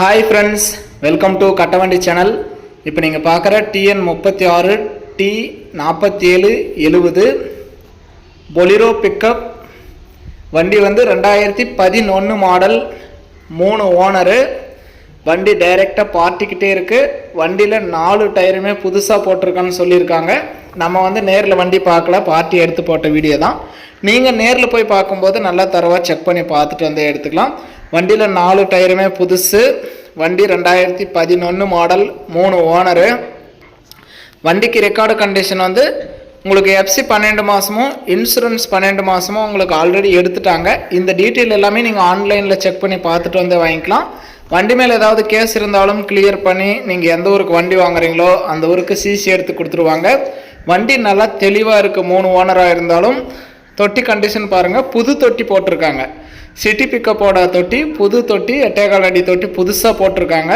Hi friends welcome to Kattavandi channel இப்போ நீங்கள் பார்க்குற டிஎன் முப்பத்தி ஆறு டி நாற்பத்தி ஏழு எழுபது பொலிரோ பிக்கப் வண்டி வந்து ரெண்டாயிரத்தி பதினொன்று மாடல் மூணு ஓனரு வண்டி டைரெக்டாக பார்ட்டிக்கிட்டே இருக்குது வண்டியில் நாலு டயருமே புதுசாக போட்டிருக்கான்னு சொல்லியிருக்காங்க. நம்ம வந்து நேரில் வண்டி பார்க்கல பார்ட்டி எடுத்து போட்ட வீடியோ தான். நீங்கள் நேரில் போய் பார்க்கும்போது நல்லா தரவாக செக் பண்ணி பார்த்துட்டு வந்து எடுத்துக்கலாம். வண்டியில் நாலு டயருமே புதுசு. வண்டி ரெண்டாயிரத்தி பதினொன்று மாடல் மூணு ஓனரு வண்டிக்கு ரெக்கார்டு கண்டிஷன் வந்து உங்களுக்கு எஃப்சி பன்னெண்டு மாதமும் இன்சூரன்ஸ் பன்னெண்டு மாதமும் உங்களுக்கு ஆல்ரெடி எடுத்துட்டாங்க. இந்த டீட்டெயில் எல்லாமே நீங்கள் ஆன்லைனில் செக் பண்ணி பார்த்துட்டு வந்து வாங்கிக்கலாம். வண்டி மேலே ஏதாவது கேஸ் இருந்தாலும் கிளியர் பண்ணி நீங்கள் எந்த ஊருக்கு வண்டி வாங்குறீங்களோ அந்த ஊருக்கு சிசி எடுத்து கொடுத்துருவாங்க. வண்டி நல்லா தெளிவாக இருக்குது மூணு ஓனராக இருந்தாலும். தொட்டி கண்டிஷன் பாருங்கள் புது தொட்டி போட்டிருக்காங்க. சிட்டி பிக்கப்போட தொட்டி புது தொட்டி எட்டேகால் அடி தொட்டி புதுசாக போட்டிருக்காங்க.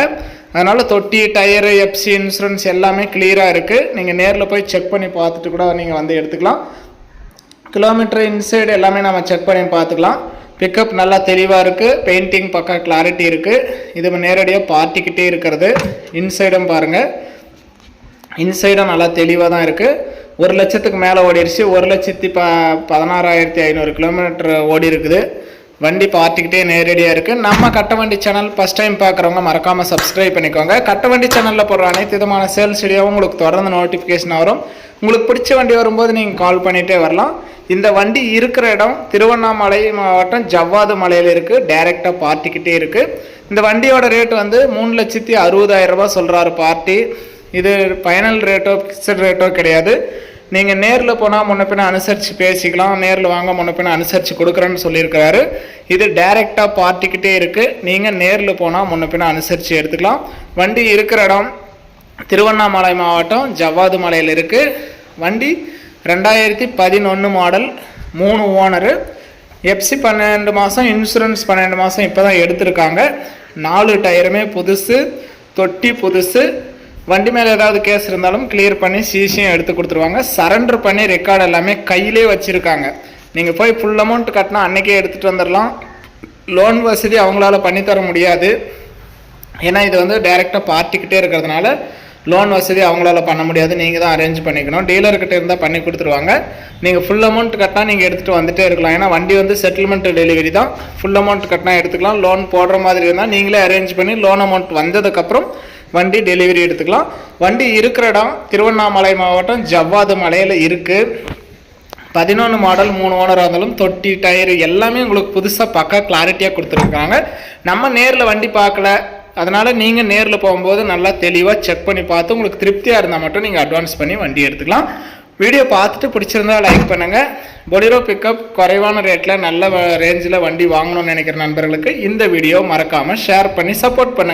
அதனால் தொட்டி டயரு எஃப்சி இன்சூரன்ஸ் எல்லாமே கிளியராக இருக்குது நீங்கள் நேரில் போய் செக் பண்ணி பார்த்துட்டு கூட நீங்கள் வந்து எடுத்துக்கலாம். கிலோமீட்டர் இன்சைடு எல்லாமே நம்ம செக் பண்ணி பார்த்துக்கலாம். பிக்கப் நல்லா தெளிவாக இருக்குது பெயிண்டிங் பக்கா கிளாரிட்டி இருக்குது இது நேரடியாக பார்ட்டிக்கிட்டே இருக்கிறது. இன்சைடும் பாருங்கள் இன்சைடும் நல்லா தெளிவாக தான் இருக்குது ஒரு லட்சத்துக்கு மேலே ஓடிடுச்சு ஒரு லட்சத்தி ப பதினாறாயிரத்தி ஐநூறு கிலோமீட்டர் ஓடி இருக்குது. வண்டி பார்ட்டிக்கிட்டே நேரடியாக இருக்குது நம்ம கட்ட வண்டி சேனல் ஃபஸ்ட் டைம் பார்க்குறவங்க மறக்காமல் சப்ஸ்கிரைப் பண்ணிக்கோங்க. கட்ட வண்டி சேனலில் போடுற அனைத்து விதமான சேல்ஸ் வீடியோவும் உங்களுக்கு தொடர்ந்து நோட்டிஃபிகேஷன் வரும். உங்களுக்கு பிடிச்ச வண்டி வரும்போது நீங்கள் கால் பண்ணிகிட்டே வரலாம். இந்த வண்டி இருக்கிற இடம் திருவண்ணாமலை மாவட்டம் ஜவ்வாது மலையில் இருக்குது டைரெக்டாக பார்ட்டிக்கிட்டே இருக்குது இந்த வண்டியோட ரேட் வந்து மூணு லட்சத்தி அறுபதாயிரரூபா சொல்கிறாரு பார்ட்டி இது ஃபைனல் ரேட்டோ ஃபிக்ஸட் ரேட்டோ கிடையாது. நீங்கள் நேரில் போனால் முன்ன பின்ன அனுசரித்து பேசிக்கலாம் நேரில் வாங்க முன்ன பின்ன அனுசரித்து கொடுக்குறேன்னு சொல்லியிருக்கிறாரு. இது டைரெக்டாக பார்ட்டிக்கிட்டே இருக்குது நீங்கள் நேரில் போனால் முன்ன பின்ன அனுசரித்து எடுத்துக்கலாம். வண்டி இருக்கிற இடம் திருவண்ணாமலை மாவட்டம் ஜவ்வாது மலையில் இருக்குது வண்டி ரெண்டாயிரத்தி பதினொன்று மாடல் மூணு ஓனரு. எஃப்சி பன்னெண்டு மாதம் இன்சூரன்ஸ் பன்னெண்டு மாதம் இப்போ தான் எடுத்திருக்காங்க. நாலு டயருமே புதுசு தொட்டி புதுசு. வண்டி மேலே ஏதாவது கேஸ் இருந்தாலும் கிளியர் பண்ணி சிசியும் எடுத்து கொடுத்துருவாங்க. சரண்டர் பண்ணி ரெக்கார்டு எல்லாமே கையிலே வச்சுருக்காங்க. நீங்கள் போய் ஃபுல் அமௌண்ட் கட்டினா அன்றைக்கே எடுத்துகிட்டு வந்துடலாம் லோன் வசதி அவங்களால பண்ணித்தர முடியாது. ஏன்னா இது வந்து டைரெக்டாக பார்ட்டிக்கிட்டே இருக்கிறதுனால லோன் வசதி அவங்களால பண்ண முடியாது. நீங்கள் தான் அரேஞ்ச் பண்ணிக்கணும். டீலர்கிட்ட இருந்தால் பண்ணி கொடுத்துருவாங்க. நீங்கள் ஃபுல் அமௌண்ட் கட்டினா நீங்கள் எடுத்துகிட்டு வந்துட்டே இருக்கலாம். ஏன்னா வண்டி வந்து செட்டில்மெண்ட் டெலிவரி தான். ஃபுல் அமௌண்ட் கட்டினா எடுத்துக்கலாம். லோன் போடுற மாதிரி இருந்தால் நீங்களே அரேஞ்ச் பண்ணி லோன் அமௌண்ட் வந்ததுக்கப்புறம் வண்டி டெலிவரி எடுத்துக்கலாம். வண்டி இருக்கிற இடம் திருவண்ணாமலை மாவட்டம் ஜவ்வாது மலையில் இருக்குது பதினொன்று மாடல் மூணு ஓனராக இருந்தாலும் தொட்டி டயரு எல்லாமே உங்களுக்கு புதுசாக பக்கா கிளாரிட்டியாக கொடுத்துருக்காங்க. நம்ம நேரில் வண்டி பார்க்கல. அதனால் நீங்கள் நேரில் போகும்போது நல்லா தெளிவாக செக் பண்ணி பார்த்து உங்களுக்கு திருப்தியாக இருந்தால் மட்டும் நீங்கள் அட்வான்ஸ் பண்ணி வண்டி எடுத்துக்கலாம். வீடியோ பார்த்துட்டு பிடிச்சிருந்தா லைக் பண்ணுங்கள் பொலிரோ பிக்கப் குறைவான ரேட்டில் நல்ல ரேஞ்சில் வண்டி வாங்கணும்னு நினைக்கிற நண்பர்களுக்கு இந்த வீடியோ மறக்காமல் ஷேர் பண்ணி சப்போர்ட் பண்ணுங்கள்